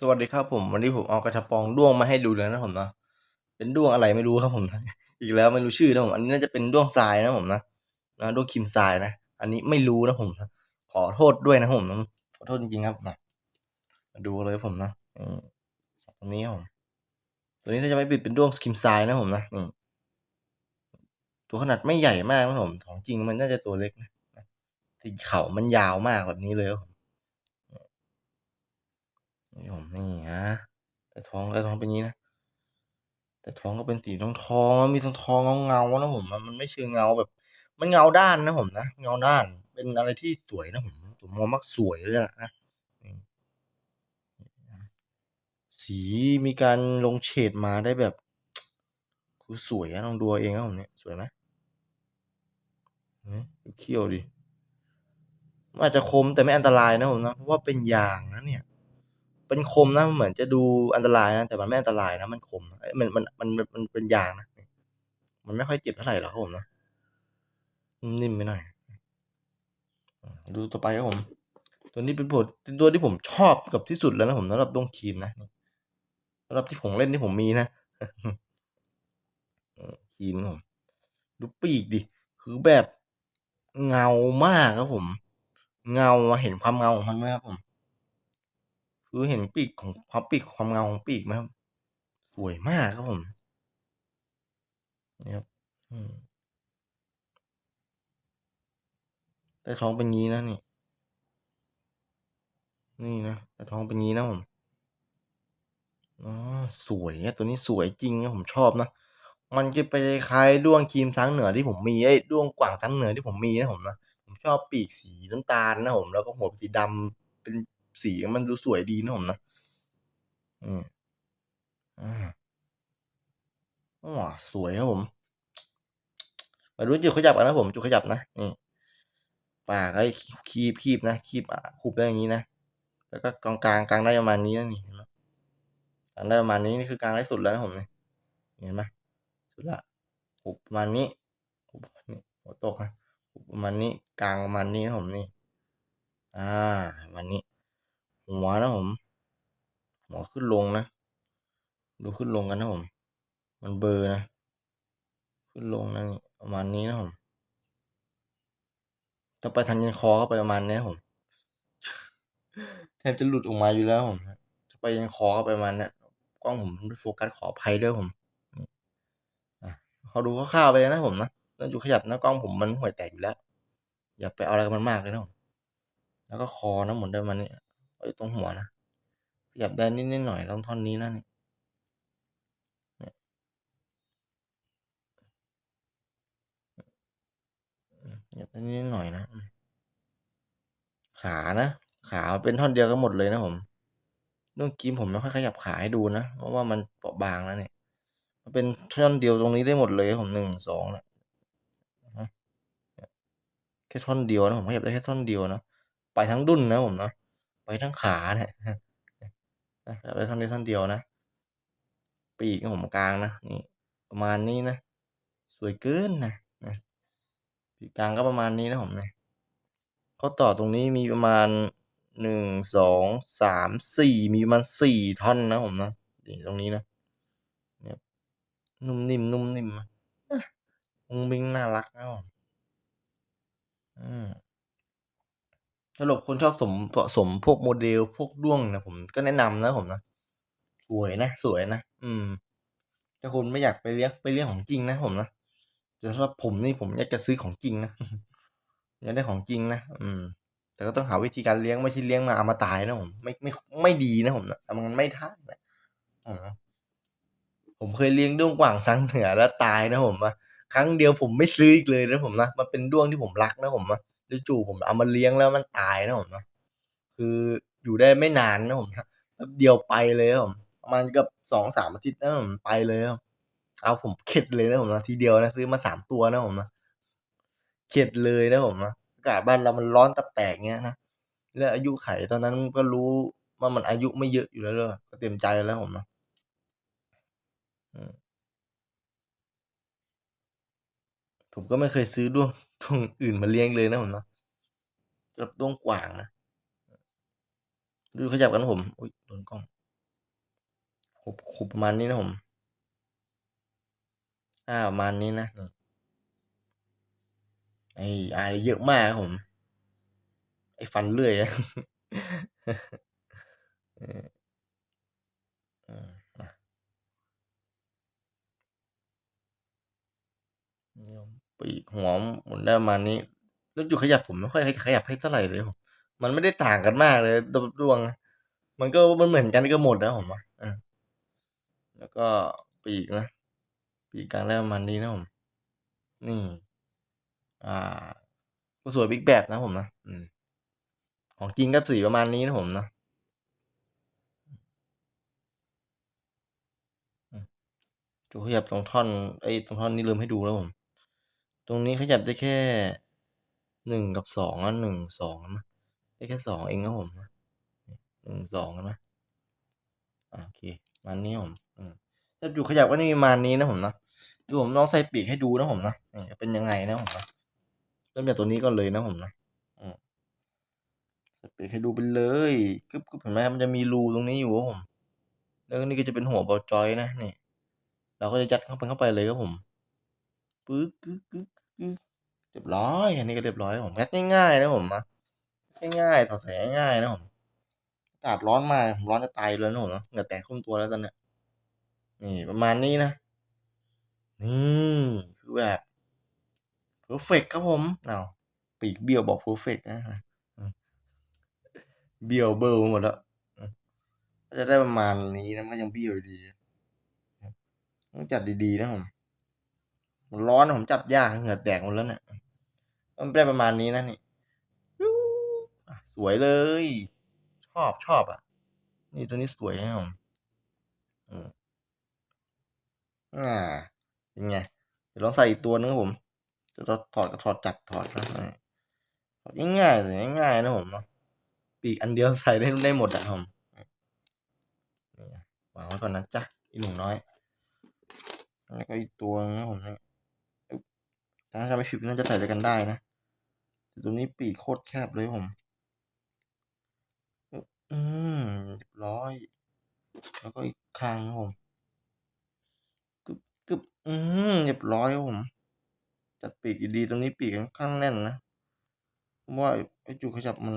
สวัสดีครับผม วันนี้ผมเอากระชับปองด้วงมาให้ดูเลยนะผมนะเป็นด้วงอะไรไม่รู้ครับผมนะอีกแล้วไม่รู้ชื่อนะผมอันนี้น่าจะเป็นด้วงทรายนะผมนะนะด้วงคิมทรายนะอันนี้ไม่รู้นะผมนะขอโทษด้วยนะผมนะขอโทษจริงๆครับนะมาดูเลยผมนะอตัวนี้ผมตัวนี้ถ้าจะไม่ปิดเป็นด้วงคิมทรายนะผมนะนี่ตัวขนาดไม่ใหญ่มากนะผมของจริงมันน่าจะตัวเล็กนะที่เขามันยาวมากแบบนี้เลยครับผม นี่ผมนี่นะแต่ท้องแต่ท้องเป็นงี้นะแต่ท้องก็เป็นสีทองทองมีทองทองเงาเงาๆนะผมมันไม่เชิงเงาแบบ มันเงาด้านนะผมนะเงาด้านเป็นอะไรที่สวยนะผมผมมองมักสวยเลยอะนะสีมีการลงเฉดมาได้แบบคือสวยอะลองดูเองนะผมเนี่ยสวยไหมเห็นไหมดูเขี้ยวดิมันอาจจะคมแต่ไม่อันตรายนะผมนะเพราะว่าเป็นยางนะเนี่ย เป็นคมนะเหมือนจะดูอันตรายนะ แต่มันไม่อันตรายนะมันคมมันมันมันมันเป็นยางนะมันไม่ค่อยเจ็บเท่าไหร่หรอกครับผมนะนิ่มไปหน่อยดูต่อไปครับผม ตัวนี้เป็นบทตัวที่ผมชอบกับที่สุดแล้วนะผมสำหรับดวงครีมนะสำหรับที่ผมเล่นที่ผมมีนะครีมผมดูปีกดิคือแบบเงามากครับผม เงาเห็นความเงาของมันไหมครับผม คือเห็นปีกของความปีกความเงาของปีกไหมครับ สวยมากครับผมนี่ครับอืมแต่ท้องเป็นงี้นะนี่ นี่นะแต่ท้องเป็นงี้นะผมอ๋อสวยอะตัวนี้สวยจริงนะผมชอบนะมันจะไปคล้ายด้วงครีมช้างเหนือที่ผมมีไอ้ด้วงกว่างช้างเหนือที่ผมมีนะผมนะผมชอบปีกสีน้ำตาลนะผมแล้วก็หัวสีดำเป็น สีมันดูสวยดีนะผมนะอืมอ่าอ๋อสวยครับผม มาดูจุดขยับกันนะผมจุดขยับนะนี่ปากไอ้คีบคีบนะคีบอะคูบได้อย่างนี้นะแล้วก็กลางกลางกลางได้ประมาณนี้นะนี่เห็นไหมกลางได้ประมาณนี้นี่คือกลางได้สุดแล้วนะผมนี่เห็นไหมสุดละหุบประมาณนี้หุบนี่หัวตกนะหุบประมาณนี้กลางประมาณนี้นะผมนี่ อ่าประมาณนี้ หัวนะผมหัวขึ้นลงนะ ดูขึ้นลงกันนะผม มันเบอร์นะ ขึ้นลงนะประมาณนี้นะผมถ้าไปทางยันคอก็ไปประมาณนี้นะผมแทบจะหลุดออกมาอยู่แล้วผมจะไปยันคอก็ไปประมาณนี้กล้องผมไม่โฟกัสขออภัยด้วยผมเขาดูคร่าวๆไปนะผมนะเรื่องจุดขยับนะกล้องผมมันห่วยแตกอยู่แล้ว อย่าไปเอาอะไรกับมันมากเลยนะผมแล้วก็คอนะหมุนได้ประมาณนี้ อ้ตรงหัวนะขยับได้นิดนิดหน่อยตรงท่อนนี้นะนี่เนี่ยขยับได้นิดนิดหน่อยนะ ขานะ ขาเป็นท่อนเดียวกันหมดเลยนะผมเรื่องกิมผมไม่ค่อยขยับขาให้ดูนะ เพราะว่ามันเปราะบางแล้วเนี่ย มันเป็นท่อนเดียวตรงนี้ได้หมดเลยผมหนึ่งสองนะแค่ท่อนเดียวนะผมขยับได้แค่ท่อนเดียวนะ ไปทั้งดุนนะผมนะ ไปทั้งขาเนี่ยนะขยับได้ท่อนนี้ท่อนเดียวนะปีกของผมกลางนะนี่ประมาณนี้นะ สวยเกินนะนะปีกกลางก็ประมาณนี้นะผมเนี่ยข้อต่อตรงนี้มีประมาณหนึ่งสองสามสี่มีประมาณสี่ท่อนนะผมนะนี่ตรงนี้นะเนี่ยนุ่มนิ่มนุ่มนิ่มมุ้งมิ้งน่ารักนะผมอืม สำหรับคนชอบสมผสมพวกโมเดลพวกด้วงนะผมก็แนะนำนะผมนะ สวยนะ สวยนะ อืม ถ้าคุณไม่อยากไปเลี้ยงไปเลี้ยงของจริงนะผมนะแต่สำหรับผมนี่ผมอยากจะซื้อของจริงนะอยากได้ของจริงนะอืม แต่ก็ต้องหาวิธีการเลี้ยงไม่ใช่เลี้ยงมาเอามาตายนะผมไม่ไม่ไม่ดีนะผมนะทำมันไม่ได้นะอ๋อผมเคยเลี้ยงด้วงกว่างสังเหนือแล้วตายนะผมอะครั้งเดียวผมไม่ซื้ออีกเลยนะผมนะมันเป็นด้วงที่ผมรักนะผมนะ จู่ผมเอามาเลี้ยงแล้วมันตายนะผมนะคืออยู่ได้ไม่นานนะผมนะแป๊บเดียวไปเลยครับผมประมาณเกับสองสามอาทิตย์นะผมไปเลยครับเอาผมเข็ดเลยนะผมนะทีเดียวนะซื้อมาสามตัวนะผมนะเข็ดเลยนะผมนะอากาศบ้านเรามันร้อนตับแตกเงี้ยนะแล้วอายุไขตอนนั้นก็รู้ว่ามันอายุไม่เยอะอยู่แล้วเลยก็เต็มใจแล้วผมนะผมก็ไม่เคยซื้อด้วง ด้วงอื่นมาเลี้ยงเลยนะผมเนาะสำหรับด้วงกว่างนะ ดูขยับกันผม อุ้ยโดนกล้องขุบประมาณนี้นะผม อ่าประมาณนี้นะไอ้อ่าเยอะมากครับผม ไอ้ฟันเลื่อยอะนะนี่ผม ปีกหัวหมุนได้ประมาณนี้แล้วจุดขยับผมไม่ค่อยขยับให้เท่าไหร่เลยผมมันไม่ได้ต่างกันมากเลยตัวดวง มันก็มันเหมือนกันก็หมดนะผมว่าเออแล้วก็ปีกนะ ปีกกลางได้ประมาณนี้นะผม นี่ อ่า ก็สวยบิ๊กแบบนะผมนะอืม ของจริงก็สีประมาณนี้นะผมนะจุขยับตรงท่อนไอ้ตรงท่อนนี้ลืมให้ดูแล้วผม ตรงนี้ขยับได้แค่หนึ่งกับสองอะหนึ่งสองนะได้แค่สองเองนะผมหนึ่งสองนะอ่าโอเคมาณนี้ผมอืมถ้าจุดขยับก็นี่มานี้นะผมนะดูผมลองใส่ปีกให้ดูนะผมนะจะเป็นยังไงนะผมนะเริ่มจากตัวนี้ก่อนเลยนะผมนะใส่ปีกให้ดูไปเลยกึ๊บกึ๊บเห็นไหมมันจะมีรูตรงนี้อยู่ครับผม แล้วนี่ก็จะเป็นหัวบอลจอยนะนี่ เราก็จะยัดเข้าไปเข้าไปเลยครับผม ปึ๊กกึ๊กกึ๊กกึ๊กเรียบร้อยอันนี้ก็เรียบร้อยผมงัดง่ายๆนะผมนะง่ายๆถอดสายง่ายๆนะผมอากาศร้อนมากผมร้อนจะตายเลยนะผมนะเหงื่อแตกท่วมตัวแล้วตอนเนี้ยนี่ประมาณนี้นะนี่คือแบบเพอร์เฟกครับผมเอาปีกเบี้ยวบอกเพอร์เฟกนะเบี้ยวเบิลหมดแล้วจะได้ประมาณนี้นะมันยังเบี้ยวอยู่ดีต้องจัดดีๆนะผม ร้อนผมจับยากเหงื่อแตกหมดแล้วเนี่ยมันได้ประมาณนี้นะนี่สวยเลย ชอบชอบอะ นี่ตัวนี้สวยนะผมอืมอ่าเป็นไงเดี๋ยวลองใส่อีกตัวนึงครับผมจะถอดก็ถอดจับถอดนะถอดง่ายๆเลยง่ายๆนะผมเนาะปีกอันเดียวใส่ได้ได้หมดอะผมวางไว้ก่อนนะจ๊ะอีหนุ่มน้อยแล้วก็อีกตัวนะผมเนี่ย ถ้าจำไม่ผิดน่าจะใส่ด้วยกันได้นะแต่ตัวนี้ปีกโคตรแคบเลยผม อืมรียบร้อย แล้วก็อีกข้างผมกึบกึบอืมเรียบร้อยผม จัดปีกดีๆตรงนี้ปีกค่อนข้างแน่นนะเพราะว่าไอจุกขยับมัน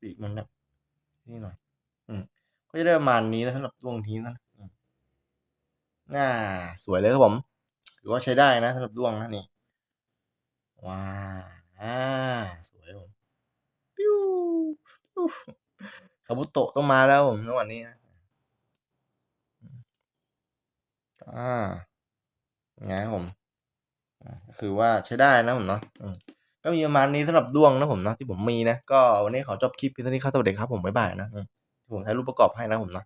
ปีกมันแบบนี่หน่อย อืมก็จะได้ประมาณนี้นะสำหรับดวงทีนะอืมน่า สวยเลยครับผมถือว่าใช้ได้นะสำหรับดวงนะนี่ ว้าสวยผมปิ้วคาบุโตะต้องมาแล้วผมในวันนี้นะอ่าไงผมคือว่าใช้ได้นะผมเนาะก็มีประมาณนี้สำหรับดวงนะผมนะที่ผมมีนะ ก็วันนี้ขอจบคลิปเพียงเท่านี้ครับสวัสดีครับผมบ๊ายบายนะผมถ่ายรูปประกอบให้นะผมนะ